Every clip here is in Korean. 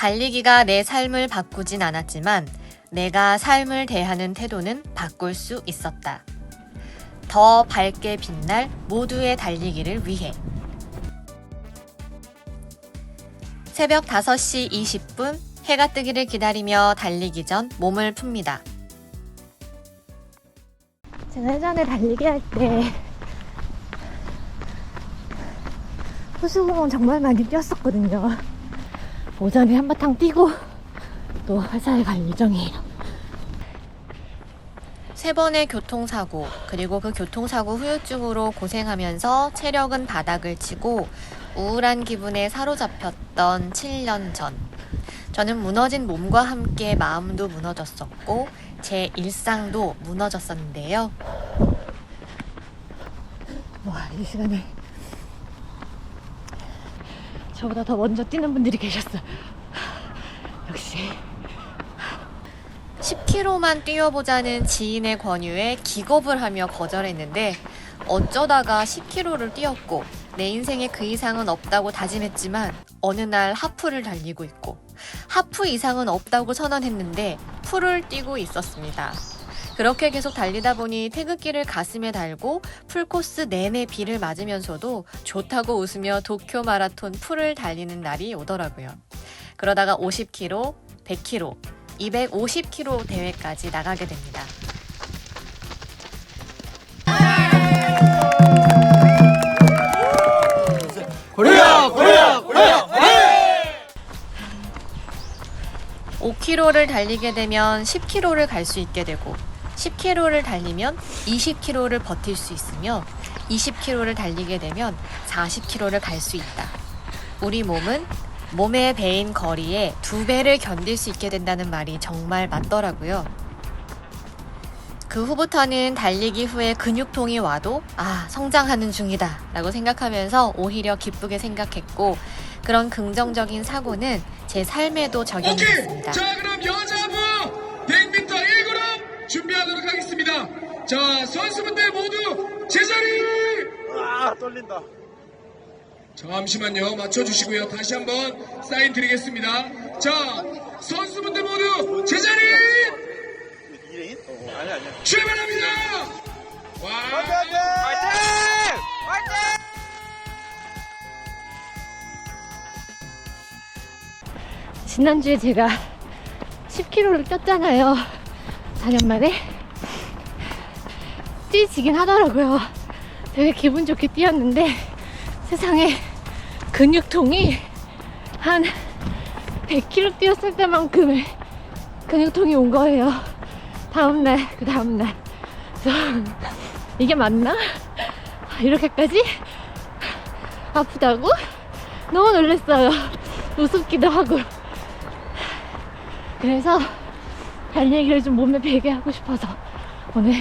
달리기가 내 삶을 바꾸진 않았지만 내가 삶을 대하는 태도는 바꿀 수 있었다. 더 밝게 빛날 모두의 달리기를 위해. 새벽 5시 20분 해가 뜨기를 기다리며 달리기 전 몸을 풉니다. 제가 예전에 달리기 할 때 호수공원 정말 많이 뛰었었거든요. 오전에 한바탕 뛰고 또 회사에 갈 예정이에요. 세 번의 교통사고, 그리고 그 교통사고 후유증으로 고생하면서 체력은 바닥을 치고 우울한 기분에 사로잡혔던 7년 전. 저는 무너진 몸과 함께 마음도 무너졌었고, 제 일상도 무너졌었는데요. 와, 이 시간에 저보다 더 먼저 뛰는 분들이 계셨어요. 역시 10km만 뛰어보자는 지인의 권유에 기겁을 하며 거절했는데 어쩌다가 10km를 뛰었고 내 인생에 그 이상은 없다고 다짐했지만 어느 날 하프를 달리고 있고 하프 이상은 없다고 선언했는데 풀을 뛰고 있었습니다. 그렇게 계속 달리다 보니 태극기를 가슴에 달고 풀코스 내내 비를 맞으면서도 좋다고 웃으며 도쿄 마라톤 풀을 달리는 날이 오더라고요. 그러다가 50km, 100km, 250km 대회까지 나가게 됩니다. 코리아 코리아 코리아 5km를 달리게 되면 10km를 갈 수 있게 되고 10km를 달리면 20km를 버틸 수 있으며 20km를 달리게 되면 40km를 갈 수 있다. 우리 몸은 몸의 배인 거리에 두 배를 견딜 수 있게 된다는 말이 정말 맞더라고요. 그 후부터는 달리기 후에 근육통이 와도 아, 성장하는 중이다 라고 생각하면서 오히려 기쁘게 생각했고 그런 긍정적인 사고는 제 삶에도 적용이 오케이 됐습니다. 하겠습니다 자 선수분들 모두 제자리 아 떨린다. 잠시만요 맞춰주시고요 다시 한번 사인 드리겠습니다 자 선수분들 모두 제자리 2레인? 어, 아니 아니야. 출발합니다 와 화이팅! 화이팅! 지난주에 제가 10km를 뛰었잖아요. 4년 만에. 뛰지긴 하더라고요. 되게 기분 좋게 뛰었는데 세상에 근육통이 한 100km 뛰었을 때만큼의 근육통이 온 거예요. 다음날, 그 다음날. 이게 맞나? 이렇게까지 아프다고? 너무 놀랐어요. 우습기도 하고. 그래서 달리기를 좀 몸에 배게 하고 싶어서 오늘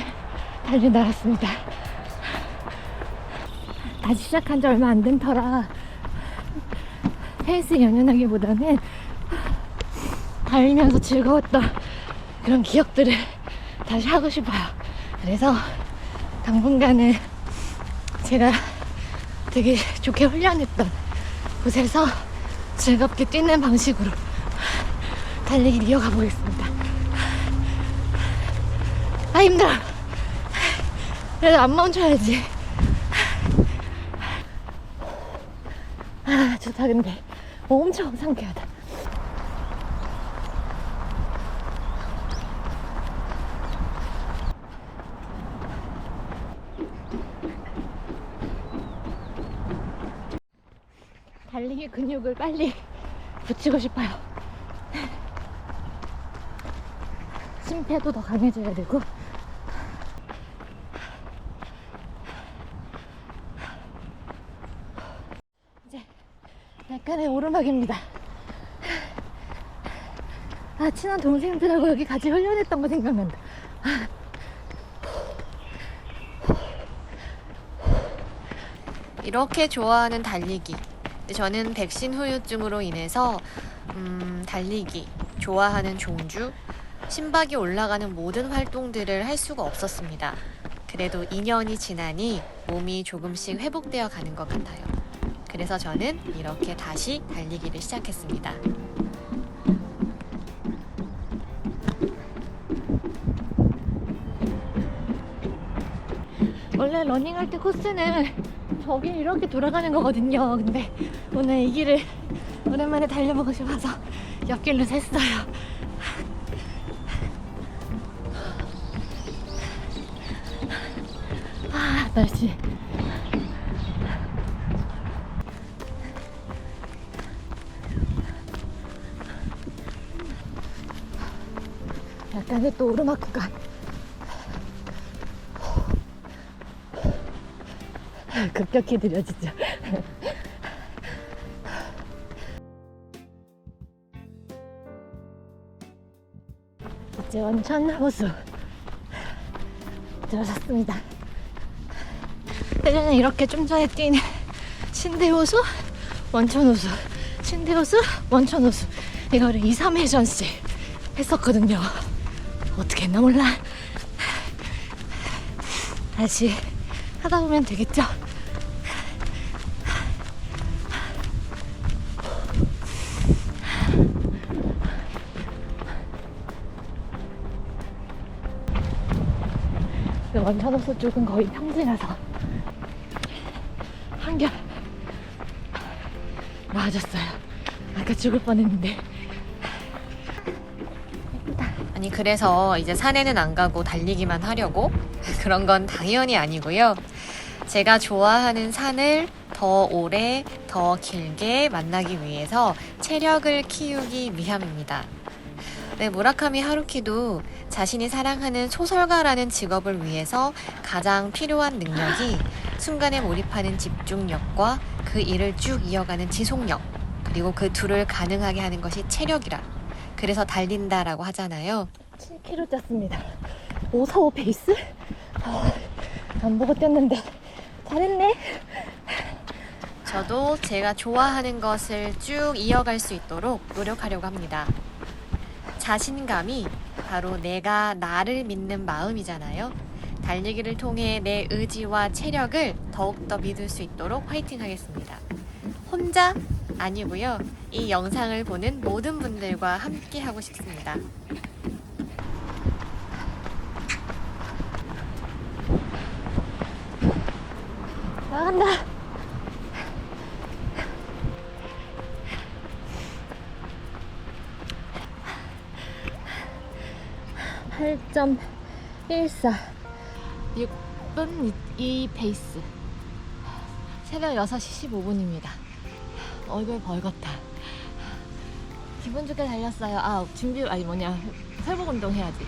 달리 나갔습니다. 다시 시작한 지 얼마 안 된 터라 헬스에 연연하기보다는 달리면서 즐거웠던 그런 기억들을 다시 하고 싶어요. 그래서 당분간은 제가 되게 좋게 훈련했던 곳에서 즐겁게 뛰는 방식으로 달리기를 이어가 보겠습니다. 아, 힘들어. 그래도 안 멈춰야지. 아, 좋다, 근데. 엄청 상쾌하다. 달리기 근육을 빨리 붙이고 싶어요. 심폐도 더 강해져야 되고. 약간의 오르막입니다. 아, 친한 동생들하고 여기 같이 훈련했던 거 생각난다. 이렇게 좋아하는 달리기. 저는 백신 후유증으로 인해서 음, 달리기, 좋아하는 종주, 심박이 올라가는 모든 활동들을 할 수가 없었습니다. 그래도 2년이 지나니 몸이 조금씩 회복되어 가는 것 같아요. 그래서 저는 이렇게 다시 달리기를 시작했습니다. 원래 러닝할 때 코스는 저기 이렇게 돌아가는 거거든요. 근데 오늘 이 길을 오랜만에 달려보고 싶어서 옆길로 샜어요. 아, 날씨. 약간의 또 오르막 구간. 급격히 느려지죠. 이제 원천 호수 들어섰습니다. 예전에 이렇게 좀 전에 뛴 신대호수, 원천호수, 신대호수, 원천호수 이거를 2, 3회전씩 했었거든요. 어떻게 했나 몰라. 다시 하다 보면 되겠죠? 그 원천호수 쪽은 거의 평지라서 한결 나아졌어요. 아까 죽을 뻔했는데 아니 그래서 이제 산에는 안 가고 달리기만 하려고 그런 건 당연히 아니고요. 제가 좋아하는 산을 더 오래, 더 길게 만나기 위해서 체력을 키우기 위함입니다. 네, 무라카미 하루키도 자신이 사랑하는 소설가라는 직업을 위해서 가장 필요한 능력이 순간에 몰입하는 집중력과 그 일을 쭉 이어가는 지속력, 그리고 그 둘을 가능하게 하는 것이 체력이라. 그래서 달린다라고 하잖아요. 7km 쪘습니다. 545 페이스? 아, 안 보고 뛰었는데 잘했네. 저도 제가 좋아하는 것을 쭉 이어갈 수 있도록 노력하려고 합니다. 자신감이 바로 내가 나를 믿는 마음이잖아요. 달리기를 통해 내 의지와 체력을 더욱더 믿을 수 있도록 화이팅 하겠습니다. 혼자 아니고요. 이 영상을 보는 모든 분들과 함께 하고 싶습니다. 나간다. (8.14) 6분 2 페이스 새벽 6시 15분입니다 얼굴 벌겋다 기분 좋게 달렸어요. 아 준비 아니 뭐냐. 설복 운동 해야지